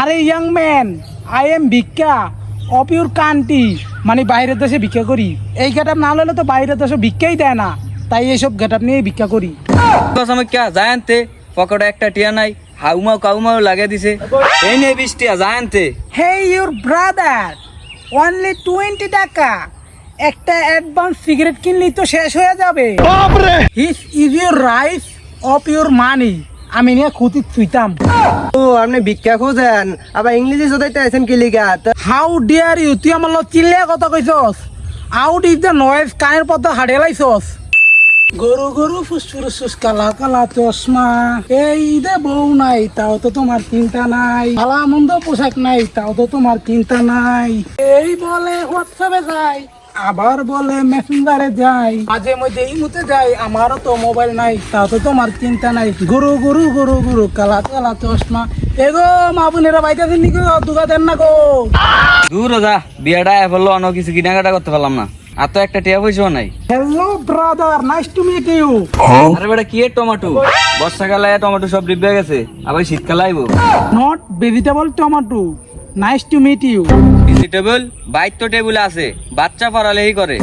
আরে young man I am ভিক্ষা of your country মানে বাইরের দেশে ভিক্ষা করি। এই গেটাপ না হলে তো বাইরের দেশে ভিক্ষাই দেয় না। তাই এইসব গেটাপ নিয়ে ভিক্ষা করি। সময় কে জায়ান্তে? পকেটে একটা টিয়া নাই হাউমাও কাউমাও লাগিয়ে দিছে। এই নে বিশ টিয়া জায়ান্তে। Hey your brother only twenty টাকা। একটা অ্যাডভান্স সিগারেট কিনলেই তো শেষ হয়ে যাবে। His is your rice of your money আমি নিয়ে খুঁতি ছুইতাম ও আপনি ভিক্ষা খোঁজেন। আবার ইংলিশে শোধাইতে আছেন কি লিগা? হাউ ডিয়ার ইউ তুই আমার লগত চিল্লে কথা কইছস? আউট ইজ দ্য নয়েজ কানের পথে হাড়ে লাইছস? গরু গরু ফুসফুস কালা কালা চশমা। এই দে বউ নাই তাও তো তোমার চিন্তা নাই। ভালা মন্দ পোশাক নাই তাও তো তোমার চিন্তা নাই। এই বলে হোয়াটসঅ্যাপে যাই আবার বলে মেসেঞ্জারে যাই। মাঝে মধ্যে ইমুতে যাই আমারও তো মোবাইল নাই তাও তো তোমার চিন্তা নাই। গরু গরু গরু গরু কালা কালা চশমা। এগো মা বোনেরা বাইতে দিন নাকি? দুগা দেন না গো। দূর যা বিয়াটা এ বলল অন্য কিছু কেনাকাটা করতে পারলাম না। আর তো একটা টিয়া পয়সাও নাই। Hello brother nice to meet you আরে বেটা কি টমেটো? বর্ষাকালে টমেটো সব ডিব্বে গেছে আবার শীতকালে আইবো। Not vegetable tomato nice to meet you vegetable bike তো টেবিলে আছে বাচ্চা পড়ালেই করে।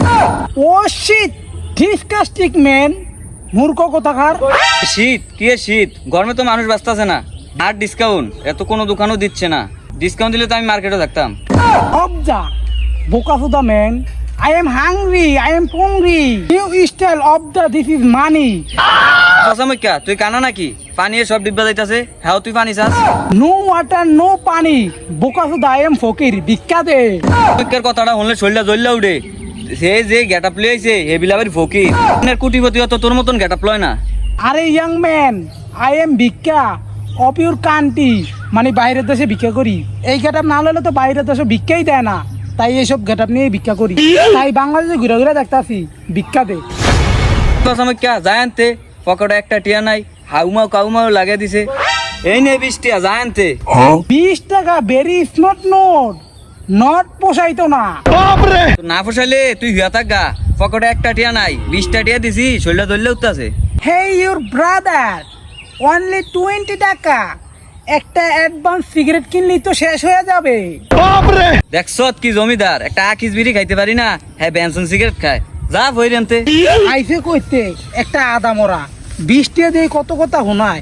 ও শিট ডিসকাস্টিং ম্যান মূর্খ কোথাকার? শীত কি শীত? গরমে তো মানুষ ব্যস্ত আছে না। আর ডিসকাউন্ট এত কোনো দোকানও দিচ্ছে না। ডিসকাউন্ট দিলে তো আমি মার্কেটে থাকতাম। অবজা বোকাসুদা man I am hungry I am hungry new style of the this is money কসমইকা তুই কানা নাকি? পানি সব ডিব্বা যাইতাছে। হ্যাঁ তুই পানি চাস? নো ওয়াটার নো পানি। বোকাসুদা আই এম ফকির ভিক্ষা দে। ফকির কথাটা শুনলে শরীরটা জ্বললে উঠে সে যে গেটাপ লইছে হেবিলা বাড়ি ফকির। আপনার কুটিপতি অত তোর মতন গেটাপ লয় না। আরে ইয়াং ম্যান আই এম ভিক্ষা। অফ ইউর কান্ট্রি মানে বাইরের দেশে ভিক্ষা করি। এই গেটাপ না হলে তো বাইরের দেশে ভিক্ষাই দেয় না। তাই এইসব গেটাপ নিয়ে ভিক্ষা করি। তাই বাংলাদেশে ঘুরে ঘুরে দেখতাছি ভিক্ষা দে। কসমইকা জায়ান্তে পকেটে একটা টিয়া নাই হাউমাও কাউমাও লাগিয়ে দিছে। এই নে বিশ টিয়া জায়ান্তে বিশ টাকা ভেরি স্মার্ট নোট নট পোষাইতো না। তো না ফসাইলে তুই হিয়া থাক গা। পকেটে একটা টিয়া নাই বিশটা টিয়া দিছি শরীরটা ধরলে উঠতেছে he your brother only twenty টাকা। একটা অ্যাডভান্স সিগারেট কিনলি তো শেষ হয়ে যাবে। দেখছ কি জমিদার একটা আকিস বিড়ি খাইতে পারি না হ্যাঁ বেনসন সিগারেট খায়। যা ভই আনতে আইসে কইতে একটা আদা মরা। বিশ টাকা দিয়ে কত কথা শোনায়।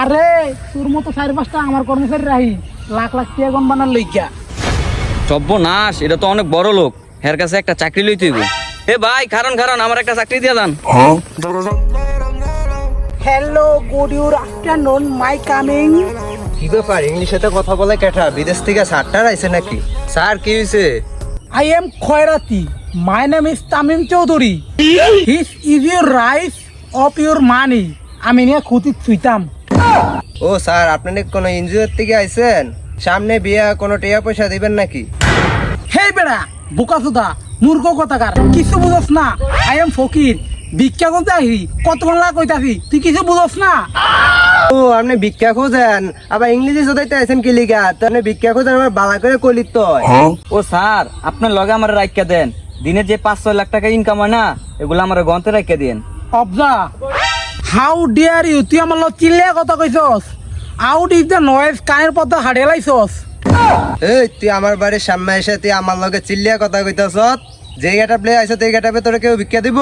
আরে তোর মতো চারি পাঁচটা আমার কর্মচারী রাহি লাখ লাখ টাকা গন বানার লইকা সব্য নাশ এটা তো অনেক বড় লোক। এর কাছে একটা চাকরি লইতে হইব। এ ভাই কারণ কারণ আমার একটা চাকরি দিয়ে দেন hello good your afternoon my coming কি ব্যাপার ইংলিশে তো কথা বলে কেঠা বিদেশ থেকে স্যারটার আইছে নাকি? স্যার কি হয়েছে I am খয়রাতি। My name is Tamim Chowdhury his is your rice of your money আমি নিয়ে খুঁতি ছুইতাম। ও স্যার আপনি নাকি কোনো এনজিওর থেকে আইছেন? সামনে বিয়া কোনো টিয়া পয়সা দিবেন নাকি? হেই বেড়া বোকাচোদা মূর্খ কথাকার কিছু বুঝস না। আই এম ফকির। ভিক্ষা করতে আহি কতক্ষণ লাগ কইতাছি তুই কিছু বুঝস না। ও আপনি ভিক্ষা খোঁজেন। আবার ইংলিশে শোধাইতে আছেন কি লিগা? তো আপনি ভিক্ষা খোঁজেন আবার বালা করে কলিত হয়। ও স্যার আপনার লগে আমার রাখিয়া দেন। দিনে যে পাঁচ ছয় লাখ টাকা ইনকাম হয় না এগুলো আমার গন্তে রাখিয়া দেন অবজা হাউ ডিয়ার ইউ তুই আমার লগত চিল্লে কথা কইছস? আউট ইজ দ্য নয়েজ কানের পথে হাড়ে লাইছস। এই তুই আমার বাড়ির সামনে এসে তুই আমার লগে চিল্লিয়া কথা কইতাছ যে গেটা প্লে আইছে তুই গেটাপে তোরে কেউ ভিক্ষা দিব?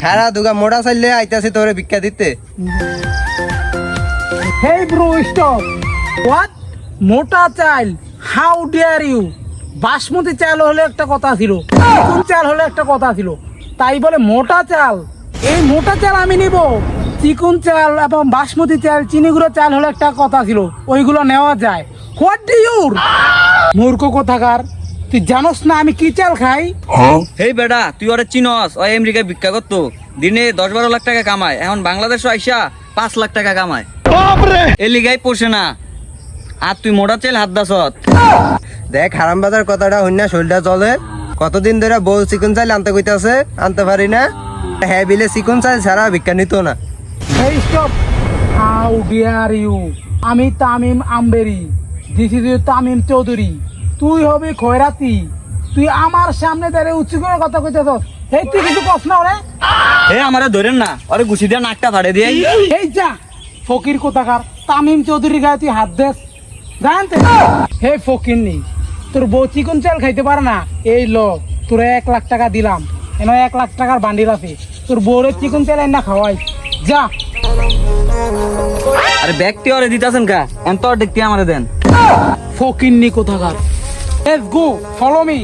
খারা দুগা মোড়া চাইলে আইতাছি তোরে ভিক্ষা দিতে। হেই ব্রো স্টপ হোয়াট মোটা চাইল হাউ ডিয়ার ইউ বাসমতি চাল হলে একটা কথা ছিল কোন চাল হলে একটা কথা ছিল। তাই বলে মোটা চাল। এই মোটা চাল আমি নিব। চিকুন চাল এবং বাসমতি চাল চিনিগুলো চাল হলে একটা কথা ছিল। ওইগুলো নেওয়া যায়। হোয়াট ডু ইউর মূর্খ কোথাকার তুই জানোস না আমি কি চাল খাই? হেই বেটা তুই ওরে চিনস ও আমেরিকায় ভিক্ষা করতো। দিনে দশ বারো লাখ টাকা কামায় এখন বাংলাদেশও আইসা পাঁচ লাখ টাকা কামায়। এ লিগাই পোষে না। আর তুই মোটা চাল হাত দাসত। দেখ হারাম বাজার কথাটা হইন না শরীরটা চলে কতদিন ধরে বউ চিকন চাইল আনতে কইতাছে আনতে পারি না। হ্যাঁ বিলে চিকন চাইল ছাড়া ভিক্ষা নিত না। Hey, stop! How dare you? আমি Tamim আম্বেরি। This is Tamim Chowdhury. তুই হবে খয়রাতি। তুই আমার সামনে দাঁড়িয়ে উঁচু করে কথা কইতেছ এই তুই কিছু কস না ওরে। হে আমারে ধরেন না। ওরে গুছি দিয়ে নাকটা ফাড়ে দিয়ে এই যা ফকির কোথাকার? তামিম চৌধুরীর গায়ে তুই হাত দেস। জানতে হে ফকির নি। তোর বউ চিকন চাল খাইতে পারে না। এই ল তোর এক লাখ টাকা দিলাম। এন এক লাখ টাকার বান্ডিল আছে। তোর বউরে চিকন চাল না খাওয়াই। যা। আরে ব্যক্তি ওরে দিতাছেন কা? এন তো দেখতে আমারে দেন। ফকিন নি কোথাকার। Let's go follow me